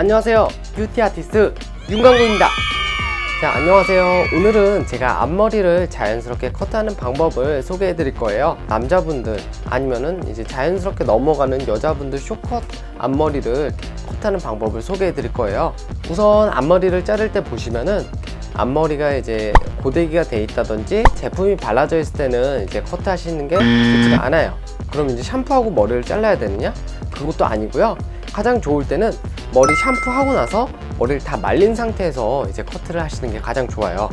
안녕하세요. 뷰티 아티스트 윤광구입니다. 자, 안녕하세요. 오늘은 제가 앞머리를 자연스럽게 커트하는 방법을 소개해 드릴 거예요. 남자분들 아니면은 이제 자연스럽게 넘어가는 여자분들 쇼컷 앞머리를 커트하는 방법을 소개해 드릴 거예요. 우선 앞머리를 자를 때 보시면은 앞머리가 이제 고데기가 돼 있다든지 제품이 발라져 있을 때는 이제 커트 하시는 게 좋지가 않아요. 그럼 이제 샴푸하고 머리를 잘라야 되느냐? 그것도 아니고요. 가장 좋을 때는 머리 샴푸하고 나서 머리를 다 말린 상태에서 이제 커트를 하시는 게 가장 좋아요.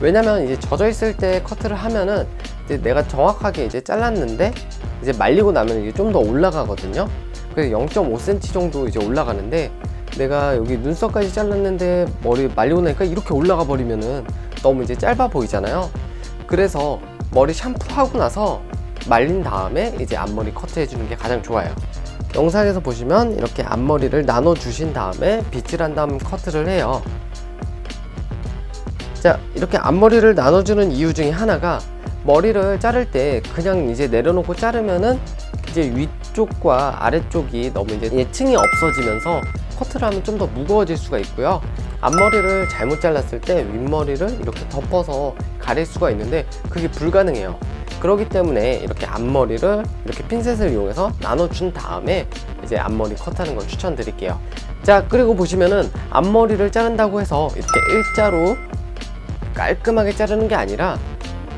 왜냐면 이제 젖어 있을 때 커트를 하면은 이제 내가 정확하게 이제 잘랐는데 이제 말리고 나면 이게 좀 더 올라가거든요. 그래서 0.5cm 정도 이제 올라가는데 내가 여기 눈썹까지 잘랐는데 머리 말리고 나니까 이렇게 올라가 버리면은 너무 이제 짧아 보이잖아요. 그래서 머리 샴푸하고 나서 말린 다음에 이제 앞머리 커트 해 주는 게 가장 좋아요. 영상에서 보시면 이렇게 앞머리를 나눠 주신 다음에 빗질 한 다음 커트를 해요. 자, 이렇게 앞머리를 나눠주는 이유 중에 하나가 머리를 자를 때 그냥 이제 내려놓고 자르면은 이제 위쪽과 아래쪽이 너무 이제 예층이 없어지면서 커트를 하면 좀 더 무거워질 수가 있고요. 앞머리를 잘못 잘랐을 때 윗머리를 이렇게 덮어서 가릴 수가 있는데 그게 불가능해요. 그렇기 때문에 이렇게 앞머리를 이렇게 핀셋을 이용해서 나눠준 다음에 이제 앞머리 컷하는 걸 추천드릴게요. 자, 그리고 보시면은 앞머리를 자른다고 해서 이렇게 일자로 깔끔하게 자르는 게 아니라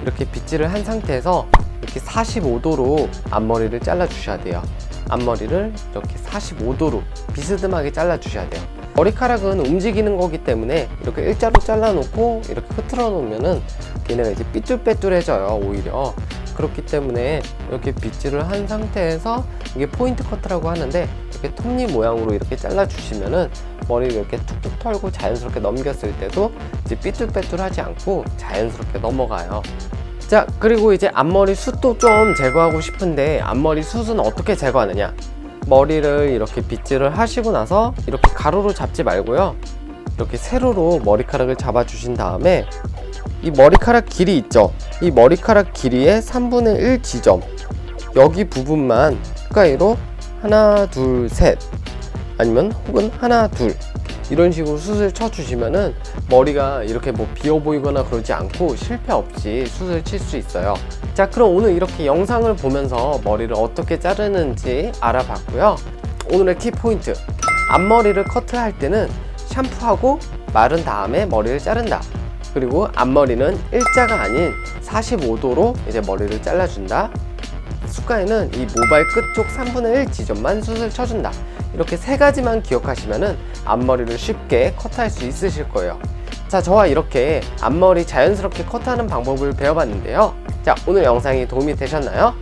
이렇게 빗질을 한 상태에서 이렇게 45도로 앞머리를 잘라 주셔야 돼요. 앞머리를 이렇게 45도로 비스듬하게 잘라 주셔야 돼요. 머리카락은 움직이는 거기 때문에 이렇게 일자로 잘라 놓고 이렇게 흐트러 놓으면은 얘네가 이제 삐뚤빼뚤해져요, 오히려. 그렇기 때문에 이렇게 빗질을 한 상태에서 이게 포인트 커트라고 하는데 이렇게 톱니 모양으로 이렇게 잘라 주시면은 머리를 이렇게 툭툭 털고 자연스럽게 넘겼을 때도 이제 삐뚤빼뚤하지 않고 자연스럽게 넘어가요. 자, 그리고 이제 앞머리 숱도 좀 제거하고 싶은데 앞머리 숱은 어떻게 제거하느냐? 머리를 이렇게 빗질을 하시고 나서 이렇게 가로로 잡지 말고요. 이렇게 세로로 머리카락을 잡아 주신 다음에 이 머리카락 길이 있죠? 이 머리카락 길이의 3분의 1 지점 여기 부분만 가위로 하나, 둘, 셋 아니면 혹은 하나, 둘 이런 식으로 숱을 쳐주시면은 머리가 이렇게 뭐 비어 보이거나 그러지 않고 실패 없이 숱을 칠수 있어요. 자, 그럼 오늘 이렇게 영상을 보면서 머리를 어떻게 자르는지 알아봤고요. 오늘의 키 포인트. 앞머리를 커트할 때는 샴푸하고 마른 다음에 머리를 자른다. 그리고 앞머리는 일자가 아닌 45도로 이제 머리를 잘라준다. 숟가에는 이 모발 끝쪽 3분의 1 지점만 숱을 쳐준다. 이렇게 세 가지만 기억하시면은 앞머리를 쉽게 커트할 수 있으실 거예요. 자, 저와 이렇게 앞머리 자연스럽게 커트하는 방법을 배워봤는데요. 자, 오늘 영상이 도움이 되셨나요?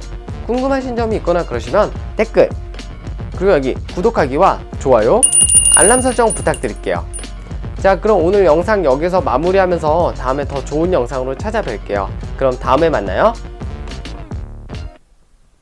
궁금하신 점이 있거나 그러시면 댓글, 그리고 여기 구독하기와 좋아요, 알람 설정 부탁드릴게요. 자, 그럼 오늘 영상 여기서 마무리하면서 다음에 더 좋은 영상으로 찾아뵐게요. 그럼 다음에 만나요.